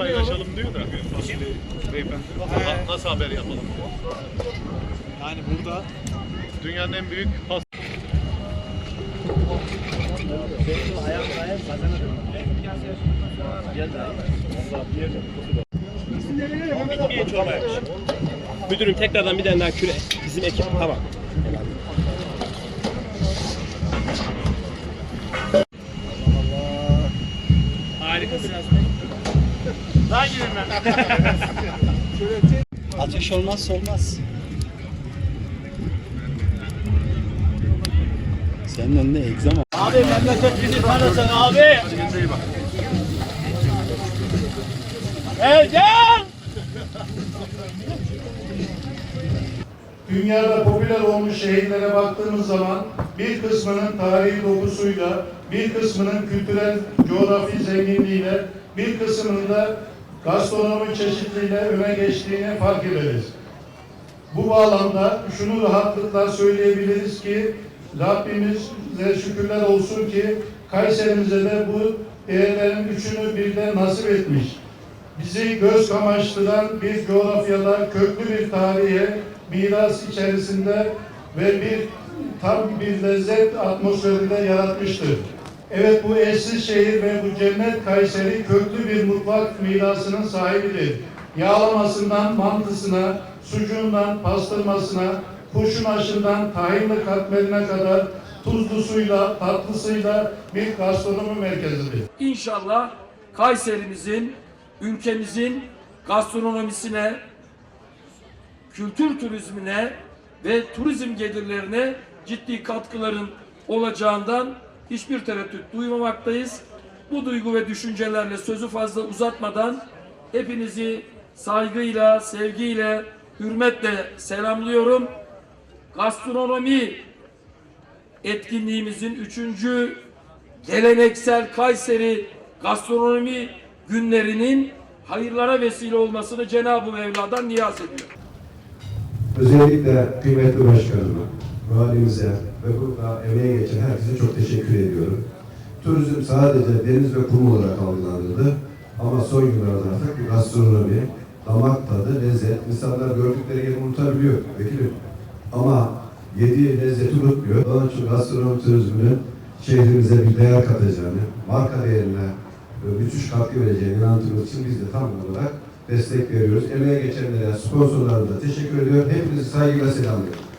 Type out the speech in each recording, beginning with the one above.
paylaşalım diyor da beyefendi. Na- Nasıl haber yapalım? Yani burada Dünyanın en büyük pas Müdürüm tekrardan bir tane daha küre. Bizim ekip tamam. Harikasın ateş olmazsa olmaz. Senin önünde egzama. Abi memleket bizi tanısın abi. Erdem! Dünyada popüler olmuş şehirlere baktığımız zaman bir kısmının tarihi dokusuyla, bir kısmının kültürel coğrafi zenginliğiyle, bir kısmının da gastronomi çeşitliliğiyle öne geçtiğini fark ederiz. Bu bağlamda şunu rahatlıkla söyleyebiliriz ki Rabbimize şükürler olsun ki Kayserimize de bu değerlerin üçünü birden nasip etmiş. Bizi göz kamaştıran bir coğrafyada köklü bir tarihe miras içerisinde ve bir tam bir lezzet atmosferinde yaratmıştır. Evet bu eşsiz şehir ve bu cennet Kayseri köklü bir mutfak mirasının sahibidir. Yağlamasından mantısına, sucuğundan pastırmasına, kurşun aşından tahinli katmerine kadar tuzlusuyla, tatlısıyla bir gastronomi merkezidir. İnşallah Kayserimizin, ülkemizin gastronomisine, kültür turizmine ve turizm gelirlerine ciddi katkıların olacağından hiçbir tereddüt duymamaktayız. Bu duygu ve düşüncelerle sözü fazla uzatmadan hepinizi saygıyla, sevgiyle, hürmetle selamlıyorum. Gastronomi etkinliğimizin üçüncü geleneksel Kayseri gastronomi günlerinin hayırlara vesile olmasını Cenab-ı Mevla'dan niyaz ediyorum. Özellikle kıymetli başkanıma, valimize ve burada emeğe geçen herkese çok teşekkür ediyorum. Turizm sadece deniz ve kum olarak algılanırdı. Ama son yıllarda artık gastronomi, damak tadı, lezzet, insanlar gördükleri yeri unutabiliyor vekilim. Ama yediği lezzeti unutmuyor. Onun için gastronomi turizminin şehrimize bir değer katacağını, marka değerine e, müthiş katkı vereceğine inandığımız için biz de tam olarak destek veriyoruz. Emeğe geçenlere, sponsorlarımıza teşekkür ediyorum. Hepinizi saygıyla selamlıyorum.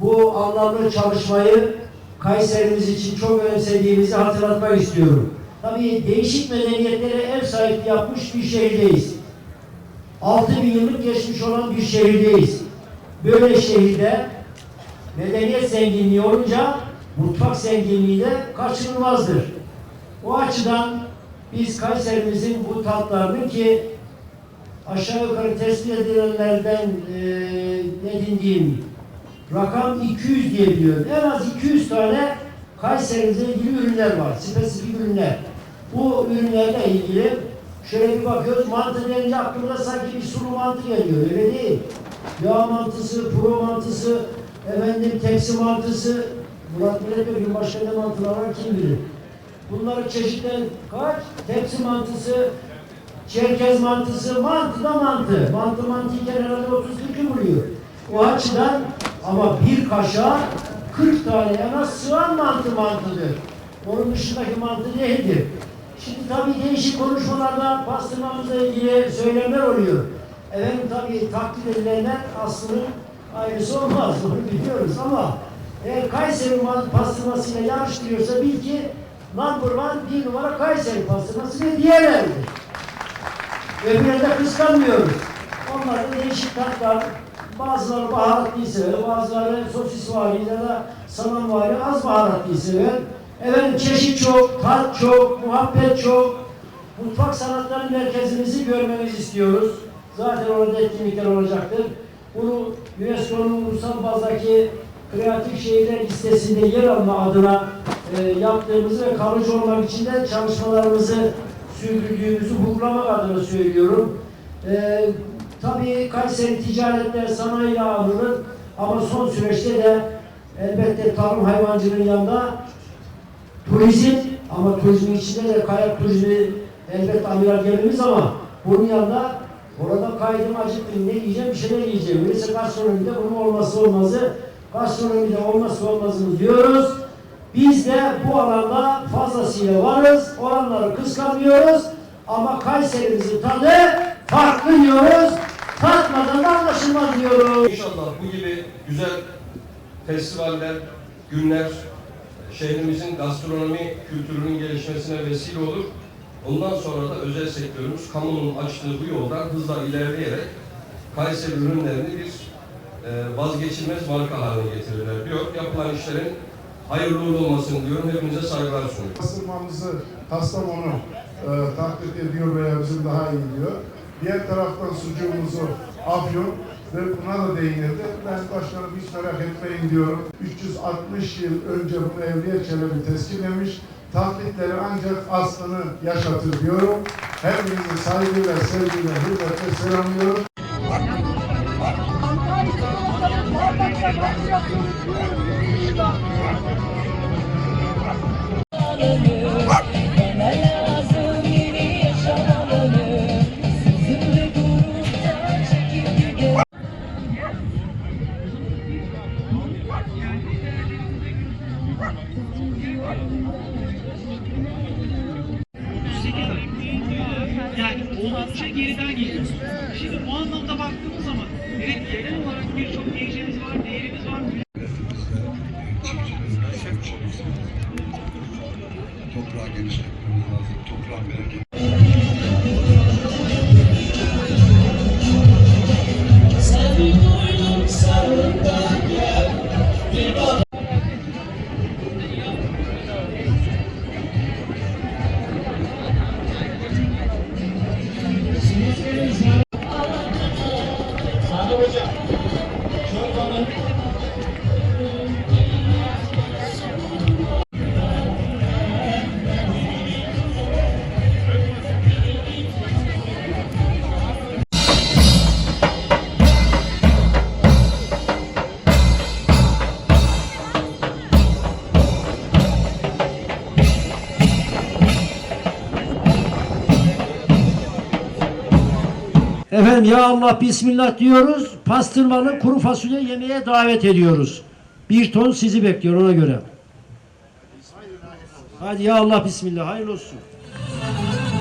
Bu anlamlı çalışmayı Kayserimiz için çok önemsediğimizi hatırlatmak istiyorum. Tabii değişik medeniyetlere ev sahipliği yapmış bir şehirdeyiz. 6000 yıllık geçmiş olan bir şehirdeyiz. Böyle şehirde medeniyet zenginliği olunca mutfak zenginliği de kaçınılmazdır. O açıdan biz Kayserimizin bu tatlarını ki aşağı yukarı tespit edilenlerden eee edindiğim rakam 200 diye biliyorum. En az 200 tane Kayseri'mize ilgili ürünler var. Spesifik ürünler. Bu ürünlerle ilgili şöyle bir bakıyoruz. Mantı denince aklımıza sanki bir sulu mantı geliyor. Öyle değil. Yağ mantısı, pro mantısı, efendim tepsi mantısı. Murat Milletvekili başka ne mantılar var kim bilir. Bunların çeşitleri kaç? Tepsi mantısı, Çerkez mantısı, mantı da mantı. Mantı mantıyken herhalde 30-40 buluyor. O açıdan ama bir kaşığa 40 tane az sığan mantı mantıdır. Onun dışındaki mantı değildir. Şimdi tabii değişik konuşmalarda pastırmamızla ilgili söylemler oluyor. Efendim tabii takdir edilenler aslının ayrısı olmaz. Onu biliyoruz ama eğer Kayseri ma- pastırmasıyla yarıştırıyorsa bil ki number one bir numara Kayseri pastırması ve diğerleridir. Öbürlerinde kıskanmıyoruz. Onlar da değişik tatlar. Bazıları baharatlıyı sever, bazıları sosis vari ya da salam vari az baharatlıyı sever. Efendim çeşit çok, tat çok, muhabbet çok. Mutfak sanatları merkezimizi görmenizi istiyoruz. Zaten orada etkinlikler olacaktır. Bunu UNESCO'nun ulusal bazdaki kreatif şehirler listesinde yer alma adına e, yaptığımızı ve kalıcı olmak için de çalışmalarımızı sürdürdüğümüzü vurgulamak adına söylüyorum. Ee, tabii Kayseri ticaretle sanayiyle anılır ama son süreçte de elbette tarım hayvancılığın yanında turizm ama turizmin içinde de kayak turizmi elbette amiral gemimiz ama Bunun yanında orada kaydım acıktım ne yiyeceğim bir şeyler yiyeceğim. Öyleyse gastronomide bunun olması olmazı. Gastronomide olması olmazını diyoruz. Biz de bu alanda fazlasıyla varız. Oranları kıskanmıyoruz. Ama Kayserimizin tadı farklı anlaşılmaz diyoruz. İnşallah bu gibi güzel festivaller, günler şehrimizin gastronomi kültürünün gelişmesine vesile olur. Ondan sonra da özel sektörümüz kamunun açtığı bu yoldan hızla ilerleyerek Kayseri ürünlerini bir e, vazgeçilmez marka haline getirirler diyor. Yapılan işlerin hayırlı uğurlu olmasını diyorum. Hepinize saygılar sunuyorum. Pastırmamızı Kastamonu e, taklit ediyor veya bizim daha iyi diyor. Diğer taraftan sucuğumuzu Afyon ve buna da değinildi. Ben başkanım hiç merak etmeyin diyorum. 360 yıl önce bunu Evliya Çelebi tescillemiş. Taklitleri ancak aslını yaşatır diyorum. Hepinizi saygıyla, sevgiyle, hürmetle selamlıyorum. Bana oldukça geriden geliyor. Şimdi bu anlamda baktığımız zaman evet genel olarak birçok diyeceğimiz var, değerimiz var. Toprağa genişletmemiz lazım. Toprağın bereketi. Efendim ya Allah bismillah diyoruz. Pastırmalı kuru fasulye yemeğe davet ediyoruz. Bir ton sizi bekliyor ona göre. Hadi ya Allah bismillah hayırlı olsun.